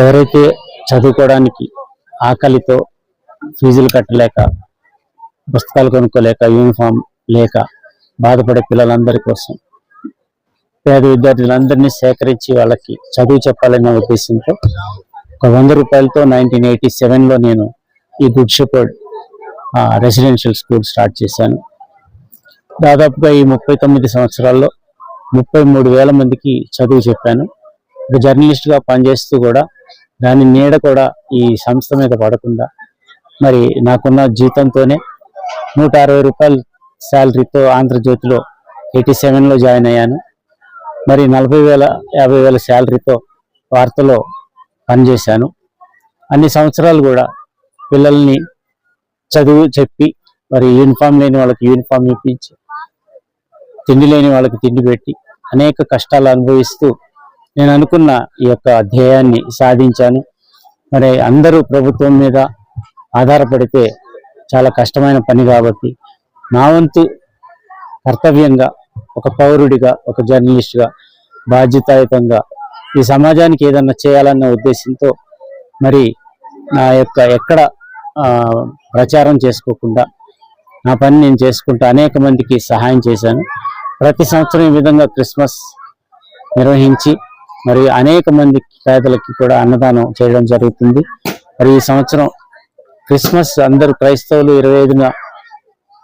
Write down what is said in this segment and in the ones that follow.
ఎవరైతే చదువుకోవడానికి ఆకలితో ఫీజులు కట్టలేక పుస్తకాలు కొనుక్కోలేక యూనిఫామ్ లేక బాధపడే పిల్లలందరి కోసం పేద విద్యార్థులందరినీ సేకరించి వాళ్ళకి చదువు చెప్పాలనే ఉద్దేశంతో ఒక వంద రూపాయలతో నైన్టీన్ ఎయిటీ సెవెన్లో నేను ఈ Good Shepherd residential school start చేశాను. దాదాపుగా ఈ ముప్పై తొమ్మిది సంవత్సరాల్లో ముప్పై మూడు వేల మందికి చదువు చెప్పాను. ఒక జర్నలిస్ట్గా పనిచేస్తూ కూడా దాని నీడ కూడా ఈ సంస్థ మీద పడకుండా మరి నాకున్న జీతంతోనే నూట అరవై రూపాయల శాలరీతో ఆంధ్రజ్యోతిలో ఎయిటీ సెవెన్లో జాయిన్ అయ్యాను. మరి నలభై వేల యాభై వేల శాలరీతో వార్తలో పనిచేశాను. అన్ని సంవత్సరాలు కూడా పిల్లల్ని చదువు చెప్పి మరి యూనిఫామ్ లేని వాళ్ళకి యూనిఫామ్ ఇప్పించి తిండి లేని వాళ్ళకి తిండి పెట్టి అనేక కష్టాలు అనుభవిస్తూ నేను అనుకున్న ఈ యొక్క ధ్యేయాన్ని సాధించాను. మరి అందరూ ప్రభుత్వం మీద ఆధారపడితే చాలా కష్టమైన పని కాబట్టి నా వంతు కర్తవ్యంగా ఒక పౌరుడిగా ఒక జర్నలిస్ట్గా బాధ్యతాయుతంగా ఈ సమాజానికి ఏదన్నా చేయాలన్న ఉద్దేశంతో మరి నా యొక్క ఎక్కడ ప్రచారం చేసుకోకుండా నా పని నేను చేసుకుంటూ అనేక మందికి సహాయం చేశాను. ప్రతి సంవత్సరం ఈ విధంగా క్రిస్మస్ నిర్వహించి మరి అనేక మంది పేదలకి కూడా అన్నదానం చేయడం జరుగుతుంది. మరి ఈ సంవత్సరం క్రిస్మస్ అందరూ క్రైస్తవులు ఇరవై ఐదున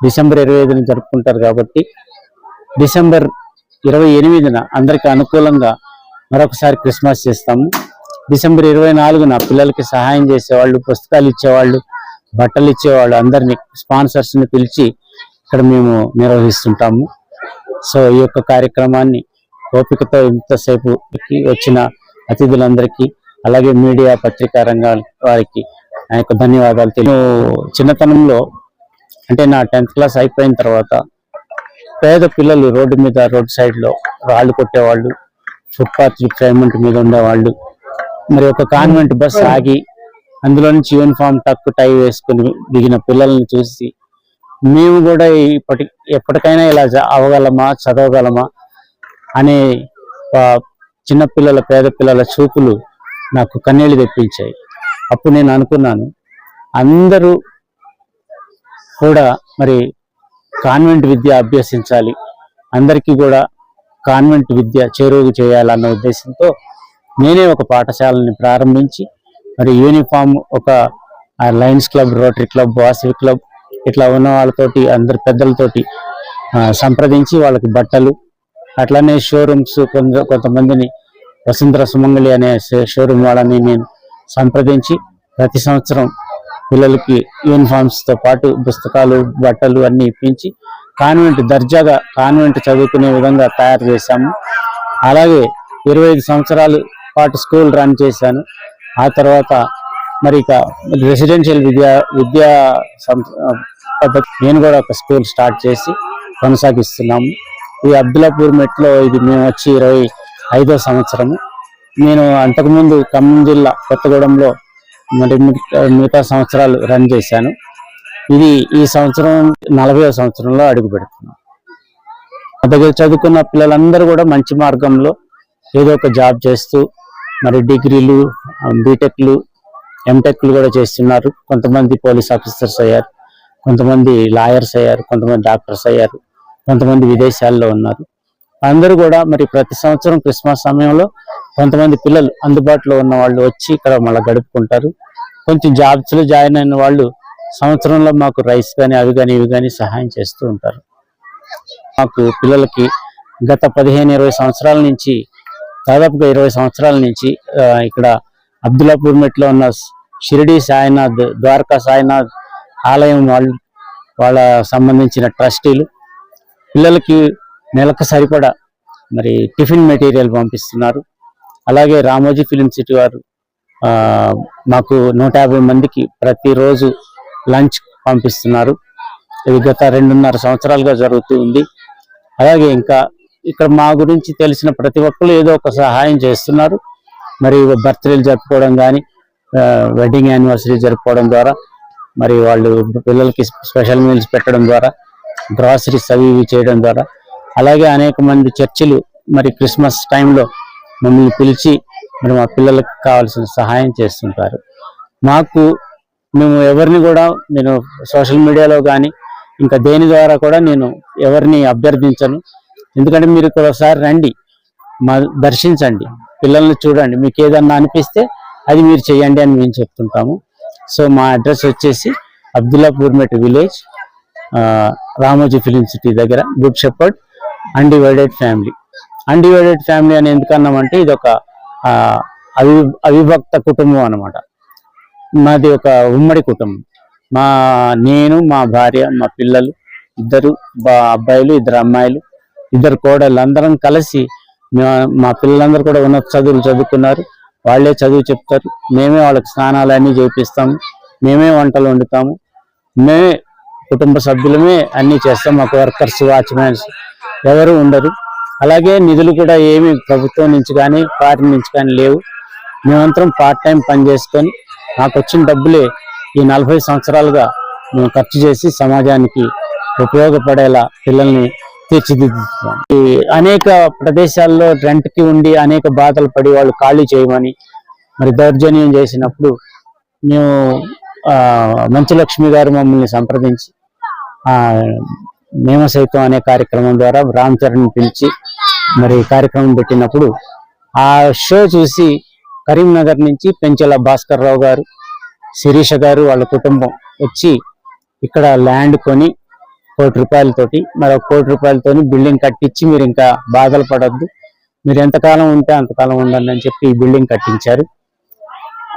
డిసెంబర్ ఇరవై ఐదున జరుపుకుంటారు కాబట్టి డిసెంబర్ ఇరవై ఎనిమిదిన అందరికి అనుకూలంగా మరొకసారి క్రిస్మస్ చేస్తాము. డిసెంబర్ ఇరవై నాలుగున పిల్లలకి సహాయం చేసేవాళ్ళు పుస్తకాలు ఇచ్చేవాళ్ళు బట్టలు ఇచ్చేవాళ్ళు అందరినీ స్పాన్సర్స్ని పిలిచి ఇక్కడ మేము నిర్వహిస్తుంటాము. సో ఈ యొక్క కార్యక్రమాన్ని ఓపికతో ఇంతసేపు వచ్చిన అతిథులందరికీ అలాగే మీడియా పత్రికా రంగాల వారికి నా యొక్క ధన్యవాదాలు తెలియ చిన్నతనంలో అంటే నా టెన్త్ క్లాస్ అయిపోయిన తర్వాత పేద పిల్లలు రోడ్డు మీద రోడ్ సైడ్లో రాళ్ళు కొట్టేవాళ్ళు ఫుట్పాత్ పేమెంట్ మీద ఉండేవాళ్ళు. మరి ఒక కాన్వెంట్ బస్ ఆగి అందులో నుంచి యూనిఫామ్ టక్ టై వేసుకుని దిగిన పిల్లల్ని చూసి మేము కూడా ఇప్పటి ఎప్పటికైనా ఇలా అవగలమా అవ్వగలమా చదవగలమా అనే చిన్నపిల్లల పేద పిల్లల చూపులు నాకు కన్నీళ్ళు తెప్పించాయి. అప్పుడు నేను అనుకున్నాను అందరూ కూడా మరి కాన్వెంట్ విద్య అభ్యసించాలి. అందరికీ కూడా కాన్వెంట్ విద్య చేరువు చేయాలన్న ఉద్దేశంతో నేనే ఒక పాఠశాలని ప్రారంభించి మరి యూనిఫామ్ ఒక Lions Club Rotary Club Vasavi Club ఇట్లా ఉన్న వాళ్ళతోటి అందరి పెద్దలతోటి సంప్రదించి వాళ్ళకి బట్టలు అట్లానే షోరూమ్స్ కొంత కొంతమందిని వసుంధర సుమంగళి అనే షోరూమ్ వాళ్ళని నేను సంప్రదించి ప్రతి సంవత్సరం పిల్లలకి యూనిఫామ్స్తో పాటు పుస్తకాలు బట్టలు అన్నీ ఇప్పించి కాన్వెంట్ దర్జాగా కాన్వెంట్ చదువుకునే విధంగా తయారు చేశాము. అలాగే ఇరవై ఐదు సంవత్సరాలు పాటు స్కూల్ రన్ చేశాను. ఆ తర్వాత మరి ఇక రెసిడెన్షియల్ విద్యా విద్యా పద్ధతి నేను కూడా ఒక స్కూల్ స్టార్ట్ చేసి కొనసాగిస్తున్నాము. ఈ అబ్దులాపూర్ మెట్లో ఇది మేము వచ్చి ఇరవై ఐదో సంవత్సరము. నేను అంతకుముందు ఖమ్మం జిల్లా కొత్తగూడెంలో మరి మిగతా సంవత్సరాలు రన్ చేశాను. ఇది ఈ సంవత్సరం నలభై సంవత్సరంలో అడుగు పెడుతున్నాను మా దగ్గర చదువుకున్న పిల్లలందరూ కూడా మంచి మార్గంలో ఏదో ఒక జాబ్ చేస్తూ మరి డిగ్రీలు బీటెక్లు ఎంటెక్లు కూడా చేస్తున్నారు. కొంతమంది పోలీస్ ఆఫీసర్స్ అయ్యారు కొంతమంది లాయర్స్ అయ్యారు కొంతమంది డాక్టర్స్ అయ్యారు. కొంతమంది విదేశాల్లో ఉన్నారు. అందరూ కూడా మరి ప్రతి సంవత్సరం క్రిస్మస్ సమయంలో కొంతమంది పిల్లలు అందుబాటులో ఉన్న వాళ్ళు వచ్చి ఇక్కడ మళ్ళీ గడుపుకుంటారు. కొంచెం జాబ్స్లో జాయిన్ అయిన వాళ్ళు సంవత్సరంలో మాకు రైస్ కానీ అవి కానీ ఇవి కానీ సహాయం చేస్తూ ఉంటారు. మాకు పిల్లలకి గత పదిహేను ఇరవై సంవత్సరాల నుంచి దాదాపుగా ఇరవై సంవత్సరాల నుంచి ఇక్కడ అబ్దుల్లాపూర్ మెట్లో ఉన్న షిరిడి సాయినాథ్ ద్వారకా సాయినాథ్ ఆలయం వాళ్ళు వాళ్ళ సంబంధించిన ట్రస్టీలు పిల్లలకి నెలకు సరిపడా మరి టిఫిన్ మెటీరియల్ పంపిస్తున్నారు. అలాగే రామోజీ ఫిలిం సిటీ వారు మాకు నూట యాభై మందికి ప్రతిరోజు లంచ్ పంపిస్తున్నారు. ఇది గత రెండున్నర సంవత్సరాలుగా జరుగుతూ ఉంది. అలాగే ఇంకా ఇక్కడ మా గురించి తెలిసిన ప్రతి ఒక్కరు ఏదో ఒక సహాయం చేస్తున్నారు. మరి బర్త్డేలు జరుపుకోవడం కానీ వెడ్డింగ్ యానివర్సరీ జరుపుకోవడం ద్వారా మరి వాళ్ళు పిల్లలకి స్పెషల్ మీల్స్ పెట్టడం ద్వారా గ్రాసరీస్ అవి ఇవి చేయడం ద్వారా. అలాగే అనేక మంది చర్చిలు మరి క్రిస్మస్ టైంలో మమ్మల్ని పిలిచి మరి మా పిల్లలకు కావాల్సిన సహాయం చేస్తుంటారు. మాకు మేము ఎవరిని కూడా నేను సోషల్ మీడియాలో కానీ ఇంకా దేని ద్వారా కూడా నేను ఎవరిని అభ్యర్థించను. ఎందుకంటే మీరు ఇక్కడ ఒకసారి రండి మా దర్శించండి పిల్లల్ని చూడండి. మీకు ఏదన్నా అనిపిస్తే అది మీరు చేయండి అని మేము చెప్తుంటాము. సో మా అడ్రస్ వచ్చేసి Abdullapurmet village Ramoji Film City దగ్గర Good Shepherd undivided family undivided family అని ఎందుకన్నామంటే ఇది ఒక అవి అవిభక్త కుటుంబం అనమాట మాది ఒక ఉమ్మడి కుటుంబం. మా నేను మా భార్య మా పిల్లలు ఇద్దరు మా అబ్బాయిలు ఇద్దరు అమ్మాయిలు ఇద్దరు కోడళ్ళు అందరం కలిసి మా- పిల్లలందరూ కూడా ఉన్న చదువులు చదువుకున్నారు. వాళ్ళే చదువు చెప్తారు. మేమే వాళ్ళకి స్నానాలు అన్నీ చేపిస్తాము. మేమే వంటలు వండుతాము. మేమే కుటుంబ సభ్యులమే అన్నీ చేస్తాం. మాకు వర్కర్స్ వాచ్మెన్స్ ఎవరు ఉండరు. అలాగే నిధులు కూడా ఏమి ప్రభుత్వం నుంచి కానీ పార్టీ నుంచి కానీ లేవు. మేమంతరం పార్ట్ టైం పని చేసుకొని నాకు వచ్చిన డబ్బులే ఈ నలభై సంవత్సరాలుగా మేము ఖర్చు చేసి సమాజానికి ఉపయోగపడేలా పిల్లల్ని తీర్చిదిద్దుతున్నాం. అనేక ప్రదేశాల్లో రెంట్కి ఉండి అనేక బాధలు పడి వాళ్ళు ఖాళీ చేయమని మరి దౌర్జన్యం చేసినప్పుడు మేము ఆ, మంచు లక్ష్మి గారు మమ్మల్ని సంప్రదించి మేము సైతం అనే కార్యక్రమం ద్వారా రామ్ చరణ్ పిలిచి మరి కార్యక్రమం పెట్టినప్పుడు ఆ షో చూసి కరీంనగర్ నుంచి పెంచెల భాస్కర్ రావు గారు శిరీష గారు వాళ్ళ కుటుంబం వచ్చి ఇక్కడ ల్యాండ్ కొని కోటి రూపాయలతోటి మరి ఒక కోటి రూపాయలతోని బిల్డింగ్ కట్టించి మీరు ఇంకా బాధలు పడద్దు. మీరు ఎంతకాలం ఉంటే అంతకాలం ఉండండి అని చెప్పి ఈ బిల్డింగ్ కట్టించారు.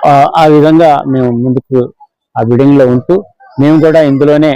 ఆ- విధంగా మేము ముందుకు ఆ బిల్డింగ్లో ఉంటూ మేము కూడా ఇందులోనే